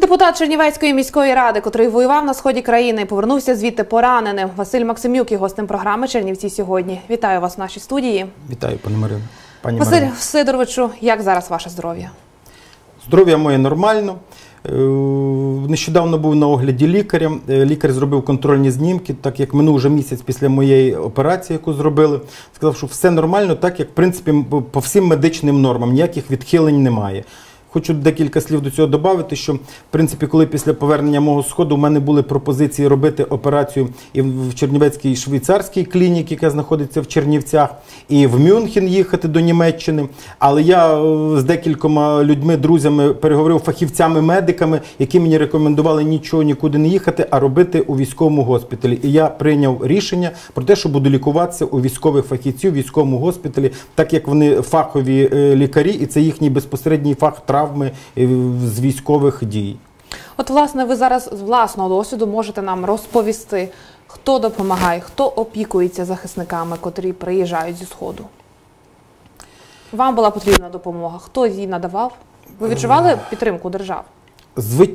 Депутат Чернівецької міської ради, котрий воював на сході країни, повернувся звідти пораненим. Василь Максимюк є гостем програми Чернівці сьогодні. Вітаю вас в нашій студії. Вітаю, пане Марино. Пані Василь. Сидоровичу, як зараз ваше здоров'я? Здоров'я моє нормально. Е, Нещодавно був на огляді лікаря. Е, Лікар зробив контрольні знімки, так як минув вже місяць після моєї операції, яку зробили. Сказав, що все нормально, так як в принципі по всім медичним нормам ніяких відхилень немає. Хочу декілька слів до цього додати, що в принципі, коли після повернення мого сходу в мене були пропозиції робити операцію і в Чернівецькій швейцарській клініці, яка знаходиться в Чернівцях, і в Мюнхен їхати до Німеччини. Але я е, з декількома людьми, друзями переговорив фахівцями, медиками, які мені рекомендували нічого нікуди не їхати, а робити у військовому госпіталі. І я прийняв рішення про те, що буду лікуватися у військових фахівців, військовому госпіталі, так як вони фахові е, лікарі, і це їхній безпосередній фах травми е, з військових дій. От, власне, ви зараз з власного досвіду можете нам розповісти, хто допомагає, хто опікується захисниками, котрі приїжджають зі сходу. Вам була потрібна допомога. Хто її надавав? Ви відчували підтримку держав?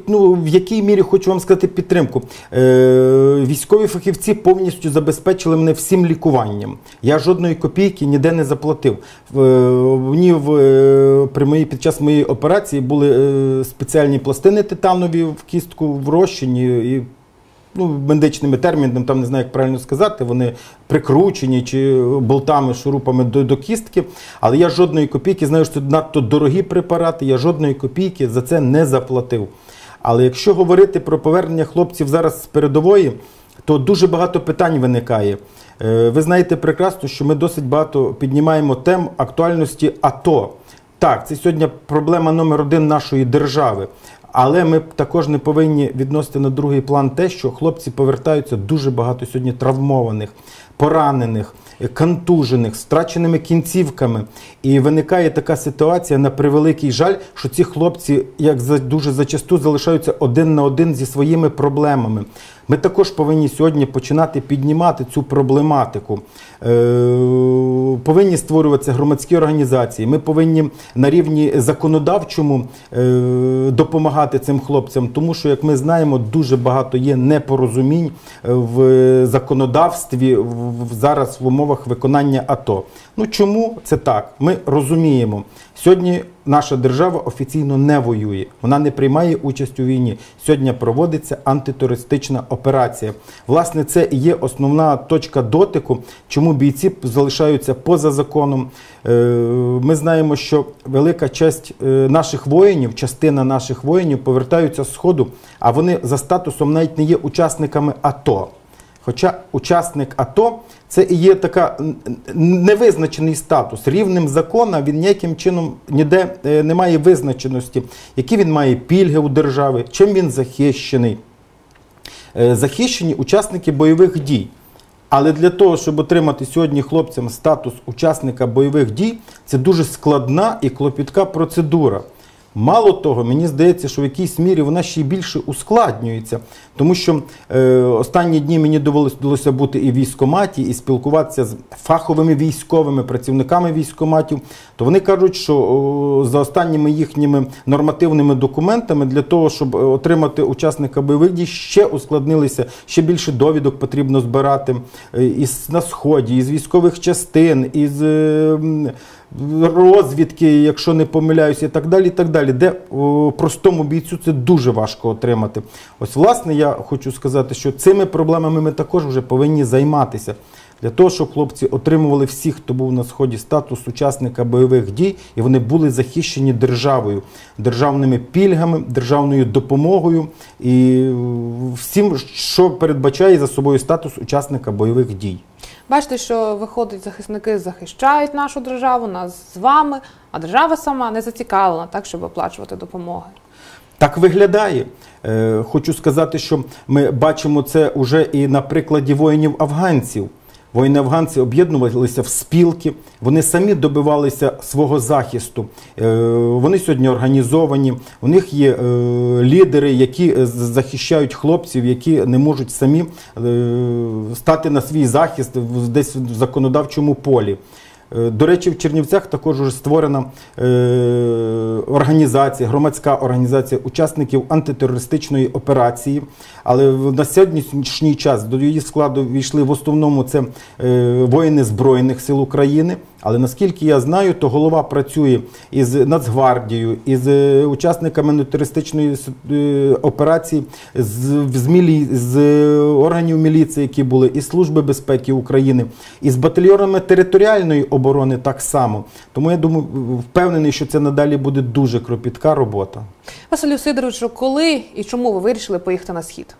Ну, в якій мірі хочу вам сказати підтримку. Е, військові фахівці повністю забезпечили мене всім лікуванням. Я жодної копійки ніде не заплатив. Е, мені в, е, при моїй, під час моєї операції були е, спеціальні пластини титанові в кістку врощені. І, ну, медичними термінами, там не знаю, як правильно сказати, вони прикручені чи болтами, шурупами до, до кістки. Але я жодної копійки, знаю, що це надто дорогі препарати, я жодної копійки за це не заплатив. Але якщо говорити про повернення хлопців зараз з передової, то дуже багато питань виникає. Е, Ви знаєте прекрасно, що ми досить багато піднімаємо тем актуальності АТО. Так, це сьогодні проблема номер один нашої держави. Але ми також не повинні відносити на другий план те, що хлопці повертаються дуже багато сьогодні травмованих, поранених, е, контужених, страченими кінцівками. І виникає така ситуація на превеликий жаль, що ці хлопці, як дуже зачасту, залишаються один на один зі своїми проблемами. Ми також повинні сьогодні починати піднімати цю проблематику. Е, повинні створюватися громадські організації. Ми повинні на рівні законодавчому е, допомагати цим хлопцям, тому що, як ми знаємо, дуже багато є непорозумінь е, в законодавстві зараз в умовах виконання АТО. Ну чому це так? Ми розуміємо. Сьогодні наша держава офіційно не воює, вона не приймає участь у війні. Сьогодні проводиться антитерористична операція. Власне, це і є основна точка дотику, чому бійці залишаються поза законом. Е, Ми знаємо, що велика часть е, наших воїнів, частина наших воїнів повертаються з сходу, а вони за статусом навіть не є учасниками АТО. Хоча учасник АТО це і є така невизначений статус. Рівнем закона він ніяким чином ніде е, не має визначеності, які він має пільги у держави, чим він захищений. Е, Захищені учасники бойових дій. Але для того, щоб отримати сьогодні хлопцям статус учасника бойових дій, це дуже складна і клопітка процедура. Мало того, мені здається, що в якійсь мірі вона ще й більше ускладнюється, тому що е, останні дні мені довелося, бути і в військкоматі, і спілкуватися з фаховими військовими працівниками військкоматів. То вони кажуть, що о, за останніми їхніми нормативними документами для того, щоб е, отримати учасника бойових дій, ще ускладнилися, ще більше довідок потрібно збирати е, із на сході, із військових частин, із. е, м, розвідки, якщо не помиляюся, і так далі, і так далі, де о, простому бійцю це дуже важко отримати. Ось, власне, я хочу сказати, що цими проблемами ми також вже повинні займатися. Для того, щоб хлопці отримували всі, хто був на сході, статус учасника бойових дій, і вони були захищені державою, державними пільгами, державною допомогою і е, всім, що передбачає за собою статус учасника бойових дій. Бачите, що виходить, захисники захищають нашу державу, нас з вами, а держава сама не зацікавлена так, щоб оплачувати допомоги. Так виглядає. Е, Хочу сказати, що ми бачимо це уже і на прикладі воїнів-афганців. Воїни-афганці об'єднувалися в спілки, вони самі добивалися свого захисту. Е, Вони сьогодні організовані, у них є е, лідери, які е, захищають хлопців, які не можуть самі стати на свій захист десь в законодавчому полі. Е, До речі, в Чернівцях також вже створена е, організація, громадська організація учасників антитерористичної операції. Але на сьогоднішній час до її складу війшли в основному це е, воїни Збройних сил України. Але наскільки я знаю, то голова працює із Нацгвардією, із е, учасниками антитерористичної с- е, операції, з, з, мілі, з е, органів міліції, які були, із Служби безпеки України, і з батальйонами територіальної оборони так само. Тому я думаю, впевнений, що це надалі буде дуже кропітка робота. Василю Сидоровичу, коли і чому ви вирішили поїхати на схід?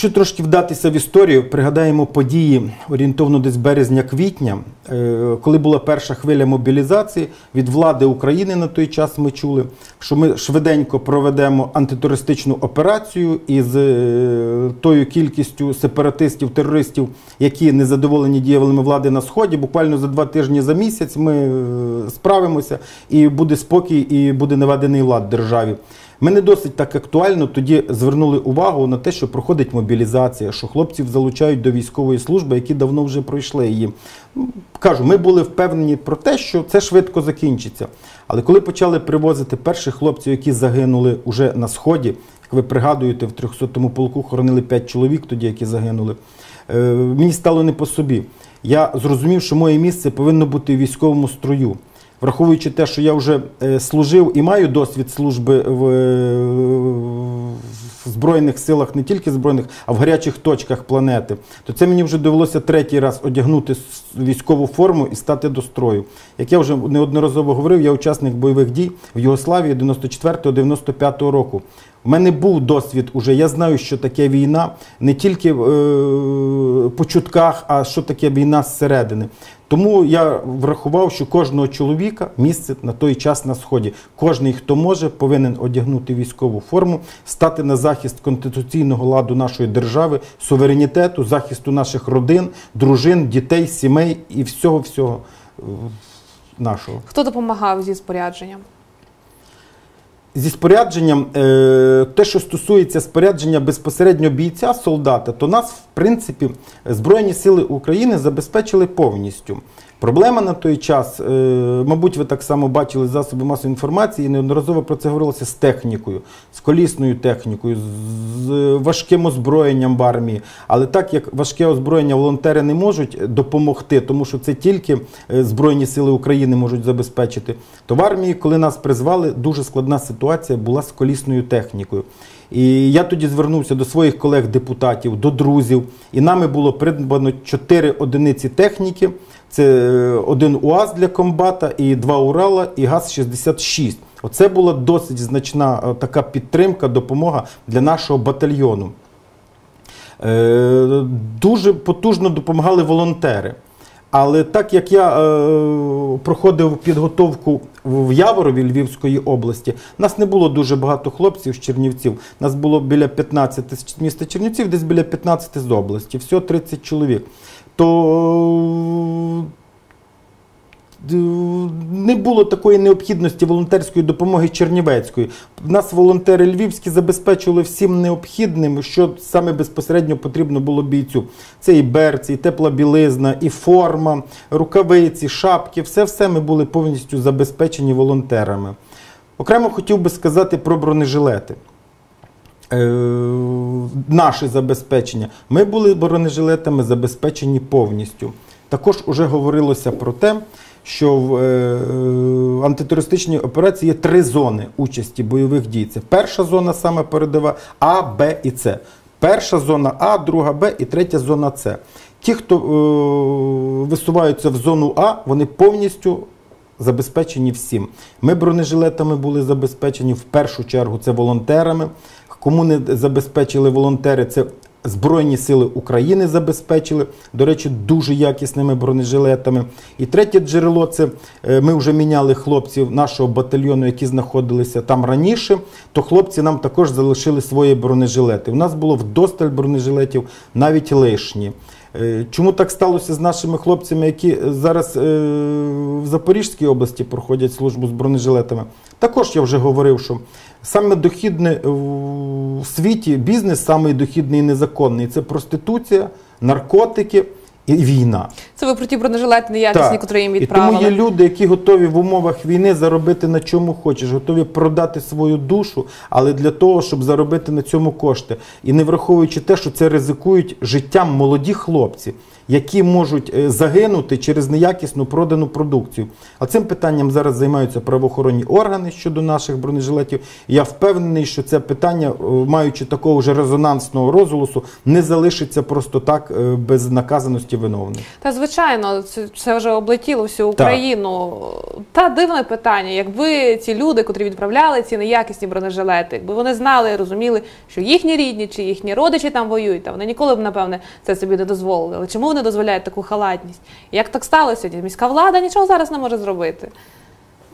Якщо трошки вдатися в історію, пригадаємо події орієнтовно десь березня-квітня, е, коли була перша хвиля мобілізації від влади України на той час ми чули, що ми швиденько проведемо антитерористичну операцію із е, тою кількістю сепаратистів, терористів, які не задоволені діями влади на сході. Буквально за два тижні за місяць ми е, справимося, і буде спокій, і буде наведений лад державі. Ми не досить так актуально тоді звернули увагу на те, що проходить мобілізація, що хлопців залучають до військової служби, які давно вже пройшли її. Ну, Кажу, ми були впевнені про те, що це швидко закінчиться. Але коли почали привозити перших хлопців, які загинули уже на сході, як ви пригадуєте, в 300-му полку хоронили 5 чоловік тоді, які загинули. е, Мені стало не по собі. Я зрозумів, що моє місце повинно бути в військовому строю. Враховуючи те, що я вже е, служив і маю досвід служби в, е, в Збройних силах, не тільки збройних, а в гарячих точках планети, то це мені вже довелося третій раз одягнути військову форму і стати до строю. Як я вже неодноразово говорив, я учасник бойових дій в Югославії 94-95 року. У мене був досвід уже. Я знаю, що таке війна не тільки е, по чутках, а що таке війна зсередини. Тому я врахував, що кожного чоловіка місце на той час на сході. Кожний, хто може, повинен одягнути військову форму, стати на захист конституційного ладу нашої держави, суверенітету, захисту наших родин, дружин, дітей, сімей і всього всього е, нашого. Хто допомагав зі спорядженням? Зі спорядженням, е, те, що стосується спорядження безпосередньо бійця, солдата, то нас, в принципі, Збройні сили України забезпечили повністю. Проблема на той час, е, мабуть, ви так само бачили засоби масової інформації, і неодноразово про це говорилося з технікою, з колісною технікою, з важким озброєнням в армії. Але так як важке озброєння волонтери не можуть допомогти, тому що це тільки е, Збройні сили України можуть забезпечити, то в армії, коли нас призвали, дуже складна ситуація була з колісною технікою. І я тоді звернувся до своїх колег-депутатів, до друзів, і нами було придбано 4 одиниці техніки. Це е, один УАЗ для комбата, і два Урала, і ГАЗ-66. Оце була досить значна е, така підтримка, допомога для нашого батальйону. Е, Дуже потужно допомагали волонтери. Але так як я проходив підготовку в Яворові Львівської області, нас не було дуже багато хлопців з Чернівців. Нас було біля 15 з міста Чернівців, десь біля 15 з області, всього 30 чоловік. То е, не було такої необхідності волонтерської допомоги Чернівецької. Нас волонтери львівські забезпечили всім необхідним, що саме безпосередньо потрібно було бійцю. Це і берці, і тепла білизна, і форма, рукавиці, шапки. Все все ми були повністю забезпечені волонтерами. Окремо хотів би сказати про бронежилети. Е, наше забезпечення. Ми були бронежилетами забезпечені повністю. Також вже говорилося про те, що в е, антитерористичній операції є три зони участі бойових дій. Це перша зона, саме передова, А, Б і С. Перша зона А, друга Б і третя зона С. Ті, хто е, висуваються в зону А, вони повністю забезпечені всім. Ми бронежилетами були забезпечені в першу чергу це волонтерами. Кому не забезпечили волонтери, це Збройні сили України забезпечили, до речі, дуже якісними бронежилетами. І третє джерело це е, ми вже міняли хлопців нашого батальйону, які знаходилися там раніше. То хлопці нам також залишили свої бронежилети. У нас було вдосталь бронежилетів, навіть лишні. Е, Чому так сталося з нашими хлопцями, які зараз е, в Запорізькій області проходять службу з бронежилетами? Також я вже говорив, що саме дохідне в світі бізнес, самий дохідний і незаконний це проституція, наркотики і війна. Це ви про ті бронежилети неякісні, котрі їм І тому є люди, які готові в умовах війни заробити на чому хочеш, готові продати свою душу, але для того, щоб заробити на цьому кошти. І не враховуючи те, що це ризикують життям молоді хлопці, які можуть е, загинути через неякісну продану продукцію. А цим питанням зараз займаються правоохоронні органи щодо наших бронежилетів. Я впевнений, що це питання, е, маючи такого вже резонансного розголосу, не залишиться просто так е, без наказаності виновних. Та звичайно, це, вже облетіло всю Україну. Та дивне питання, якби ці люди, котрі відправляли ці неякісні бронежилети, якби вони знали, розуміли, що їхні рідні чи їхні родичі там воюють, та вони ніколи б, напевне, це собі не дозволили. Але чому вони дозволяють таку халатність? Як так сталося? Міська влада нічого зараз не може зробити.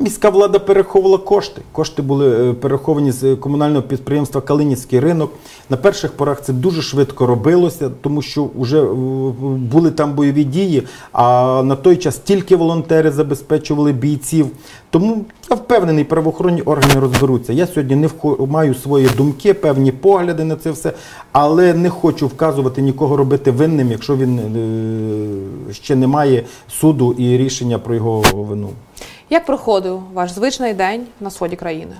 Міська влада переховувала кошти. Кошти були е, переховані з комунального підприємства Калинівський ринок. На перших порах це дуже швидко робилося, тому що вже е, були там бойові дії. А на той час тільки волонтери забезпечували бійців. Тому я впевнений, правоохоронні органи розберуться. Я сьогодні не вхо- маю свої думки, певні погляди на це все, але не хочу вказувати нікого робити винним, якщо він е, ще не має суду і рішення про його вину. Як проходив ваш звичний день на сході країни?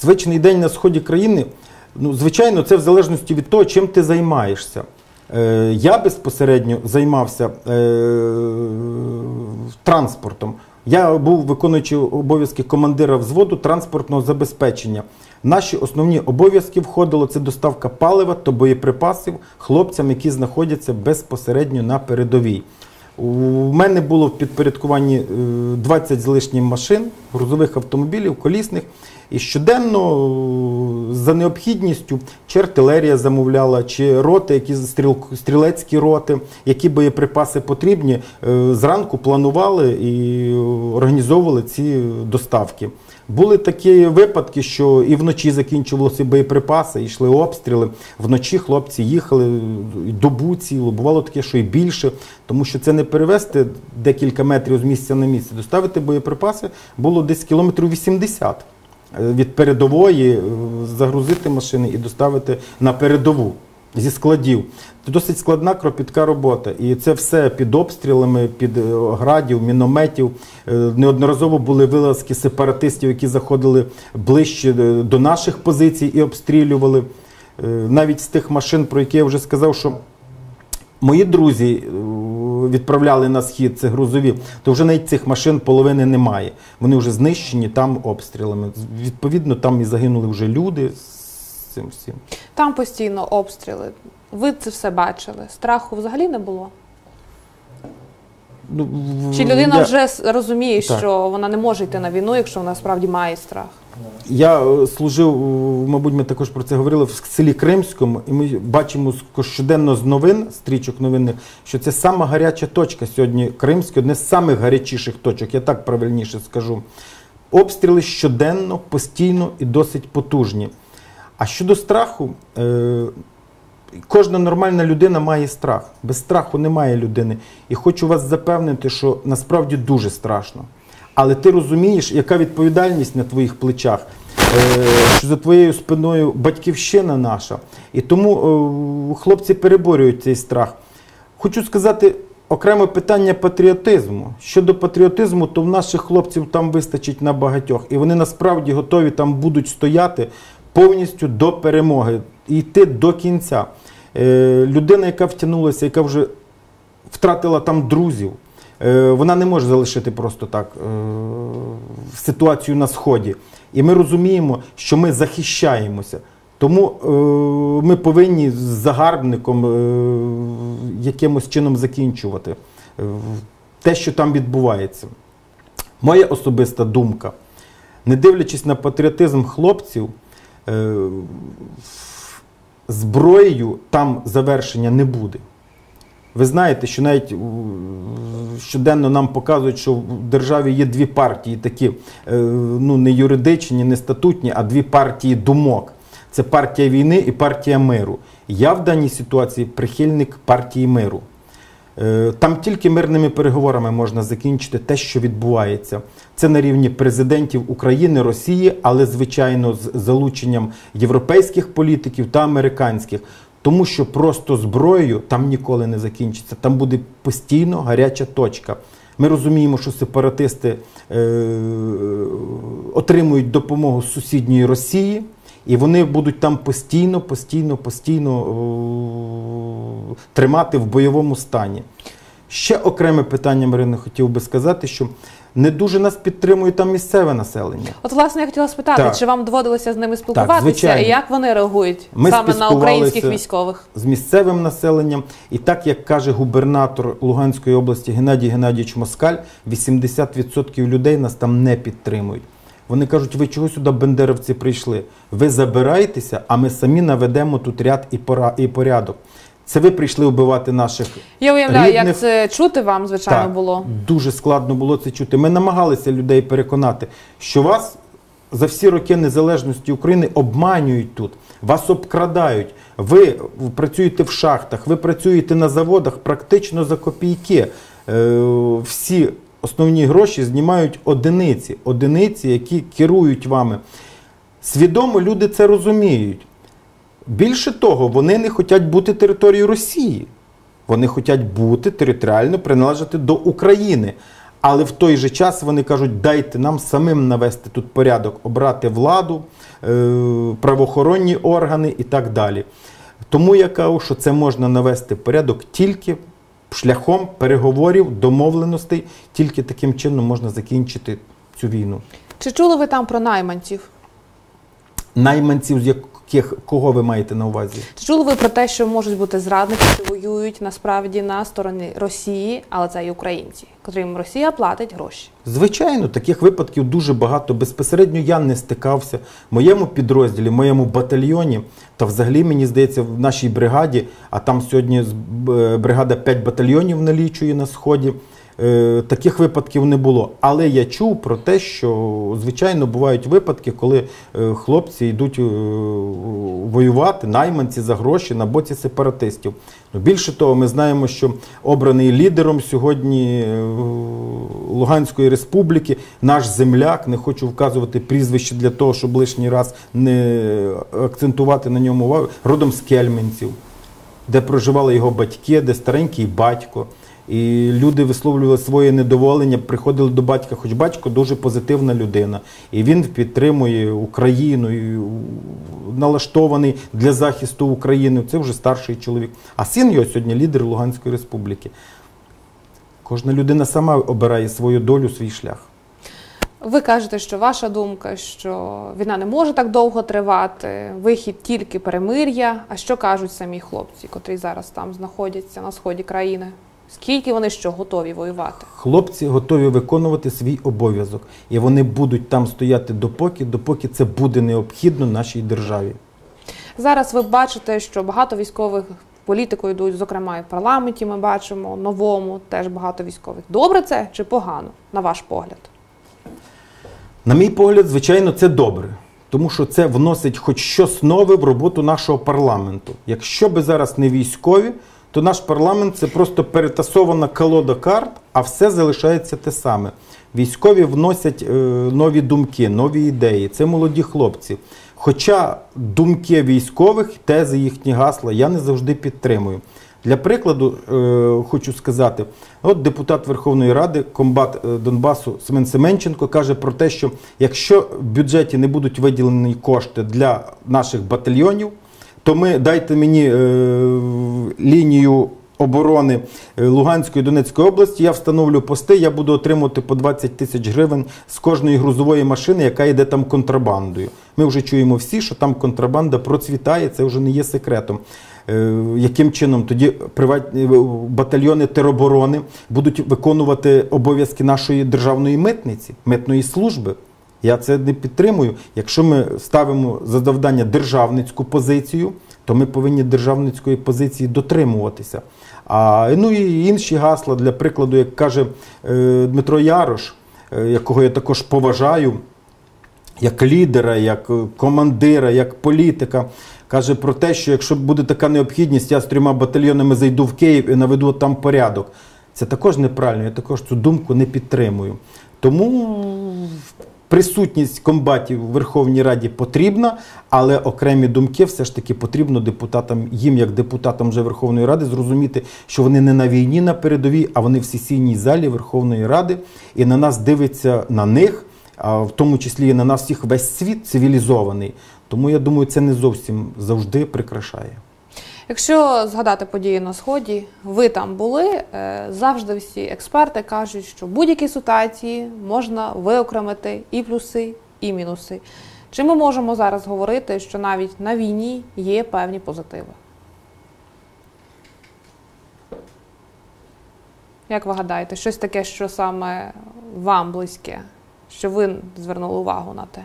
Звичний день на сході країни, ну, звичайно, це в залежності від того, чим ти займаєшся. Е, я безпосередньо займався е, транспортом. Я був виконуючий обов'язки командира взводу транспортного забезпечення. Наші основні обов'язки входило це доставка палива та боєприпасів хлопцям, які знаходяться безпосередньо на передовій. У мене було в підпорядкуванні е, 20 з лишнім машин, грузових автомобілів, колісних. І щоденно е, за необхідністю чи артилерія замовляла, чи роти, які стріл, стрілецькі роти, які боєприпаси потрібні, е, зранку планували і організовували ці доставки. Були такі випадки, що і вночі закінчувалися боєприпаси, йшли обстріли. Вночі хлопці їхали добу цілу. Бувало таке, що і більше, тому що це не перевезти декілька метрів з місця на місце. Доставити боєприпаси було десь кілометрів 80 е, від передової, е, загрузити машини і доставити на передову. Зі складів. Це досить складна кропітка робота. І це все під обстрілами, під е, градів, мінометів. Е, Неодноразово були вилазки сепаратистів, які заходили ближче до наших позицій і обстрілювали. Навіть з тих машин, про які я вже сказав, що мої друзі е, відправляли на схід, це грузові, то вже навіть цих машин половини немає. Вони вже знищені там обстрілами. Відповідно, там і загинули вже люди з цим всім. Там постійно обстріли. Ви це все бачили. Страху взагалі не було? Ну, Чи людина я, вже розуміє, Так. що вона не може йти на війну, якщо вона справді має страх? Я е, служив, е, мабуть, ми також про це говорили в селі Кримському, і ми бачимо щоденно з новин, стрічок новинних, що це сама гаряча точка сьогодні Кримське, одне з самих гарячіших точок, я так правильніше скажу. Обстріли щоденно, постійно і досить потужні. А щодо страху, е, кожна нормальна людина має страх. Без страху немає людини. І хочу вас запевнити, що насправді дуже страшно. Але ти розумієш, яка відповідальність на твоїх плечах, е, що за твоєю спиною батьківщина наша. І тому е, хлопці переборюють цей страх. Хочу сказати окреме питання патріотизму. Щодо патріотизму, то в наших хлопців там вистачить на багатьох. І вони насправді готові там будуть стояти повністю до перемоги і йти до кінця. Е, людина, яка втягнулася, яка вже втратила там друзів, вона не може залишити просто так е, ситуацію на сході. І ми розуміємо, що ми захищаємося. Тому е, ми повинні з загарбником е, якимось чином закінчувати е, те, що там відбувається. Моя особиста думка, не дивлячись на патріотизм хлопців, е, зброєю там завершення не буде. Ви знаєте, що навіть щоденно нам показують, що в державі є дві партії, такі е, ну, не юридичні, не статутні, а дві партії думок. Це партія війни і партія миру. Я в даній ситуації прихильник партії миру. Е, Там тільки мирними переговорами можна закінчити те, що відбувається. Це на рівні президентів України, Росії, але звичайно з залученням європейських політиків та американських. Тому що просто зброєю там ніколи не закінчиться. Там буде постійно гаряча точка. Ми розуміємо, що сепаратисти е, отримують допомогу з сусідньої Росії, і вони будуть там постійно, постійно, постійно е, тримати в бойовому стані. Ще окреме питання, Марина, хотів би сказати, що не дуже нас підтримує там місцеве населення. От, власне, я хотіла спитати, Так. чи вам доводилося з ними спілкуватися, звичайно. і як вони реагують Ми саме на українських військових? з місцевим населенням. І так як каже губернатор Луганської області Геннадій Геннадійович Москаль, 80% людей нас там не підтримують. Вони кажуть, ви чого сюди бендеровці прийшли? Ви забирайтеся, а ми самі наведемо тут ряд і порядок. Це ви прийшли вбивати наших Я уявляю, як це чути вам, звичайно, Так, було. Дуже складно було це чути. Ми намагалися людей переконати, що вас за всі роки незалежності України обманюють тут, вас обкрадають. Ви працюєте в шахтах, ви працюєте на заводах практично за копійки. Е, Всі основні гроші знімають одиниці, одиниці, які керують вами. Свідомо люди це розуміють. Більше того, вони не хочуть бути територією Росії. Вони хочуть бути територіально приналежати до України. Але в той же час вони кажуть, дайте нам самим навести тут порядок, обрати владу, е, правоохоронні органи і так далі. Тому я кажу, що це можна навести порядок тільки шляхом переговорів, домовленостей, тільки таким чином можна закінчити цю війну. Чи чули ви там про найманців? Найманців, з яких кого ви маєте на увазі? Чи чули ви про те, що можуть бути зрадники, що воюють насправді на стороні Росії, але це і українці, котрим Росія платить гроші? Звичайно, таких випадків дуже багато. Безпосередньо я не стикався. В моєму підрозділі, в моєму батальйоні, та взагалі мені здається, в нашій бригаді, а там сьогодні бригада 5 батальйонів налічує на сході. Е, Таких випадків не було. Але я чув про те, що звичайно бувають випадки, коли е, хлопці йдуть е, воювати, найманці за гроші на боці сепаратистів. Ну, більше того, ми знаємо, що обраний лідером сьогодні Луганської республіки наш земляк, не хочу вказувати прізвище для того, щоб лишній раз не акцентувати на ньому увагу, родом з Кельменців, де проживали його батьки, де старенький батько. І люди висловлювали своє недоволення, приходили до батька, хоч батько дуже позитивна людина. І він підтримує Україну, і налаштований для захисту України. Це вже старший чоловік. А син його сьогодні лідер Луганської республіки. Кожна людина сама обирає свою долю, свій шлях. Ви кажете, що ваша думка, що війна не може так довго тривати, вихід тільки перемир'я. А що кажуть самі хлопці, котрі зараз там знаходяться на сході країни? Скільки вони що готові воювати? Хлопці готові виконувати свій обов'язок, і вони будуть там стояти допоки, допоки це буде необхідно нашій державі. Зараз ви бачите, що багато військових в політику йдуть, зокрема і в парламенті. Ми бачимо новому теж багато військових. Добре це чи погано, на ваш погляд? На мій погляд, звичайно, це добре, тому що це вносить хоч щось нове в роботу нашого парламенту. Якщо би зараз не військові, то наш парламент це просто перетасована колода карт, а все залишається те саме. Військові вносять е, нові думки, нові ідеї. Це молоді хлопці. Хоча думки військових, тези їхні гасла я не завжди підтримую. Для прикладу, е, хочу сказати, от депутат Верховної Ради, комбат е, Донбасу Семен Семенченко каже про те, що якщо в бюджеті не будуть виділені кошти для наших батальйонів, то ми дайте мені е, лінію оборони е, Луганської Донецької області, я встановлю пости, я буду отримувати по 20 тисяч гривень з кожної грузової машини, яка йде там контрабандою. Ми вже чуємо всі, що там контрабанда процвітає, це вже не є секретом. Е, Яким чином тоді приватні е, батальйони тероборони будуть виконувати обов'язки нашої державної митниці, митної служби? Я це не підтримую. Якщо ми ставимо за завдання державницьку позицію, то ми повинні державницької позиції дотримуватися. А ну і інші гасла, для прикладу, як каже е, Дмитро Ярош, е, якого я також поважаю, як лідера, як е, командира, як політика, каже про те, що якщо буде така необхідність, я з трьома батальйонами зайду в Київ і наведу там порядок. Це також неправильно, я також цю думку не підтримую. Тому, присутність комбатів у Верховній Раді потрібна, але окремі думки все ж таки потрібно депутатам, їм, як депутатам вже Верховної Ради, зрозуміти, що вони не на війні на передовій, а вони в сесійній залі Верховної Ради, і на нас дивиться на них, а в тому числі і на нас всіх весь світ цивілізований. Тому я думаю, це не зовсім завжди прикрашає. Якщо згадати події на сході, ви там були. е, Завжди всі експерти кажуть, що будь-якій ситуації можна виокремити і плюси, і мінуси. Чи ми можемо зараз говорити, що навіть на війні є певні позитиви? Як ви гадаєте, щось таке, що саме вам близьке, що ви звернули увагу на те?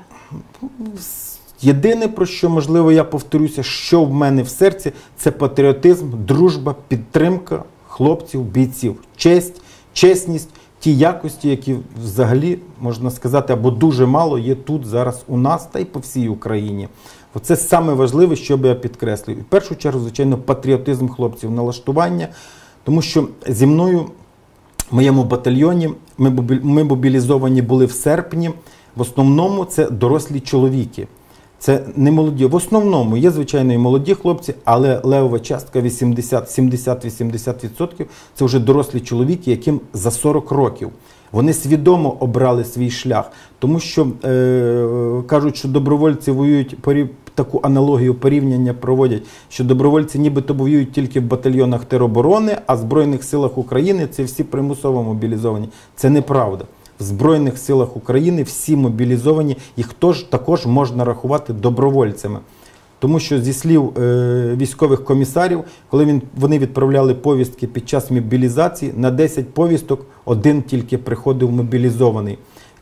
Єдине, про що можливо я повторюся, що в мене в серці, це патріотизм, дружба, підтримка хлопців, бійців, честь, чесність, ті якості, які взагалі можна сказати, або дуже мало є тут зараз у нас та й по всій Україні. Оце саме важливе, що би я підкреслив. І в першу чергу, звичайно, патріотизм хлопців, налаштування, тому що зі мною в моєму батальйоні ми мобілізовані були в серпні. В основному це дорослі чоловіки. Це не молоді. В основному є, звичайно, і молоді хлопці, але левова частка 80, 70-80% це вже дорослі чоловіки, яким за 40 років. Вони свідомо обрали свій шлях, тому що е, кажуть, що добровольці воюють порів- таку аналогію порівняння проводять, що добровольці нібито воюють тільки в батальйонах тероборони, а в Збройних силах України це всі примусово мобілізовані. Це неправда. В Збройних силах України всі мобілізовані, їх також можна рахувати добровольцями. Тому що зі слів е, військових комісарів, коли він, вони відправляли повістки під час мобілізації, на 10 повісток один тільки приходив мобілізований.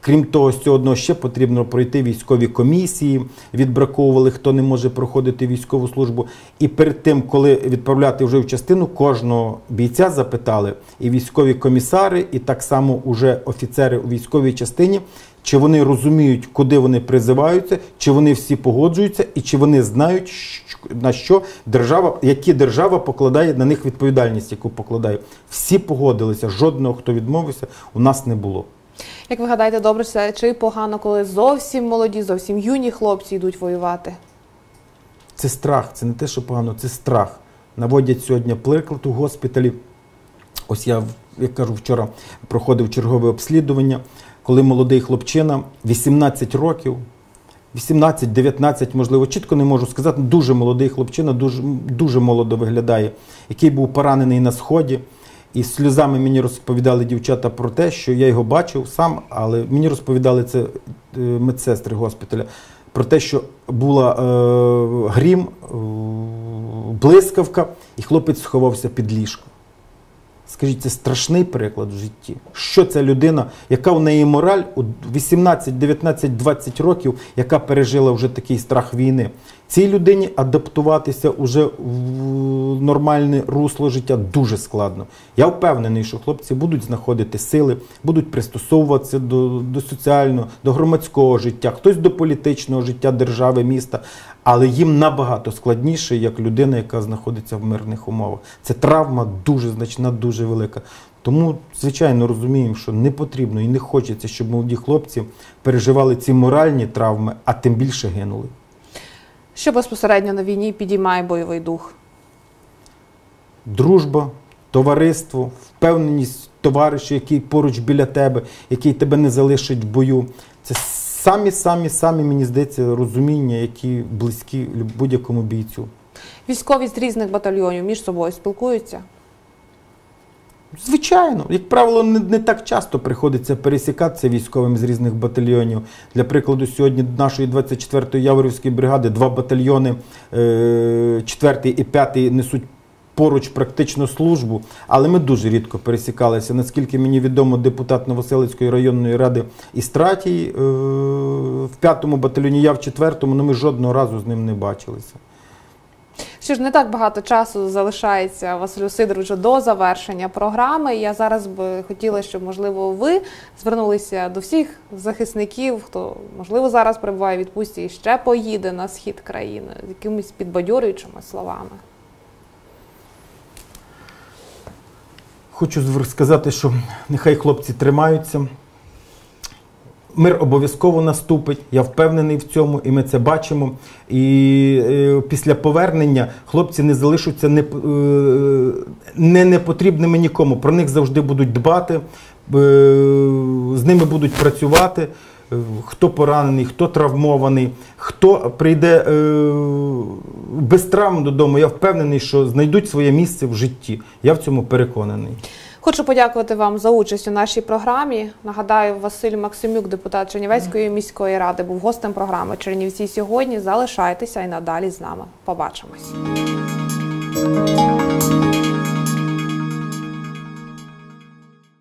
Крім того, з цього одного ще потрібно пройти військові комісії, відбраковували, хто не може проходити військову службу. І перед тим, коли відправляти вже в частину, кожного бійця запитали і військові комісари, і так само уже офіцери у військовій частині, чи вони розуміють, куди вони призиваються, чи вони всі погоджуються, і чи вони знають, на що держава, які держава покладає на них відповідальність, яку покладає. Всі погодилися, жодного, хто відмовився, у нас не було. Як ви гадаєте, добре це чи погано, коли зовсім молоді, зовсім юні хлопці йдуть воювати? Це страх, це не те, що погано, це страх. Наводять сьогодні приклад у госпіталі. Ось я, як кажу, вчора проходив чергове обслідування, коли молодий хлопчина, 18 років, 18-19, можливо, чітко не можу сказати, дуже молодий хлопчина, дуже, дуже молодо виглядає, який був поранений на сході. І з сльозами мені розповідали дівчата про те, що я його бачив сам, але мені розповідали це е, медсестри госпіталя, про те, що була е, грім, е, блискавка, і хлопець сховався під ліжко. Скажіть, це страшний приклад в житті. Що ця людина, яка в неї мораль у 18, 19, 20 років, яка пережила вже такий страх війни. Цій людині адаптуватися уже в нормальне русло життя дуже складно. Я впевнений, що хлопці будуть знаходити сили, будуть пристосовуватися до, до соціального, до громадського життя, хтось до політичного життя держави, міста. Але їм набагато складніше, як людина, яка знаходиться в мирних умовах. Це травма дуже значна, дуже велика. Тому, звичайно, розуміємо, що не потрібно і не хочеться, щоб молоді хлопці переживали ці моральні травми, а тим більше гинули. Що безпосередньо на війні підіймає бойовий дух? Дружба, товариство, впевненість товариша, який поруч біля тебе, який тебе не залишить в бою. Це самі, самі, самі, мені здається, розуміння, які близькі будь-якому бійцю. Військові з різних батальйонів між собою спілкуються. Звичайно, як правило, не, не так часто приходиться пересікатися військовим з різних батальйонів. Для прикладу, сьогодні нашої 24-ї Яворівської бригади два батальйони, е, 4 і 5 несуть поруч практично службу, але ми дуже рідко пересікалися. Наскільки мені відомо, депутат Новоселицької районної ради Істратій е, в 5-му батальйоні, я в 4-му, але ми жодного разу з ним не бачилися. Що ж не так багато часу залишається Василю Сидоровичу до завершення програми. Я зараз би хотіла, щоб можливо ви звернулися до всіх захисників, хто можливо зараз перебуває в відпустці і ще поїде на схід країни з якимись підбадьорюючими словами. Хочу сказати, що нехай хлопці тримаються. Мир обов'язково наступить, я впевнений в цьому, і ми це бачимо. І е, після повернення хлопці не залишаться не, е, не непотрібними нікому. Про них завжди будуть дбати, е, з ними будуть працювати. Е, Хто поранений, хто травмований, хто прийде е, без травм додому, я впевнений, що знайдуть своє місце в житті. Я в цьому переконаний. Хочу подякувати вам за участь у нашій програмі. Нагадаю, Василь Максимюк, депутат Чернівецької міської ради, був гостем програми Чернівці сьогодні. Залишайтеся і надалі з нами. Побачимось.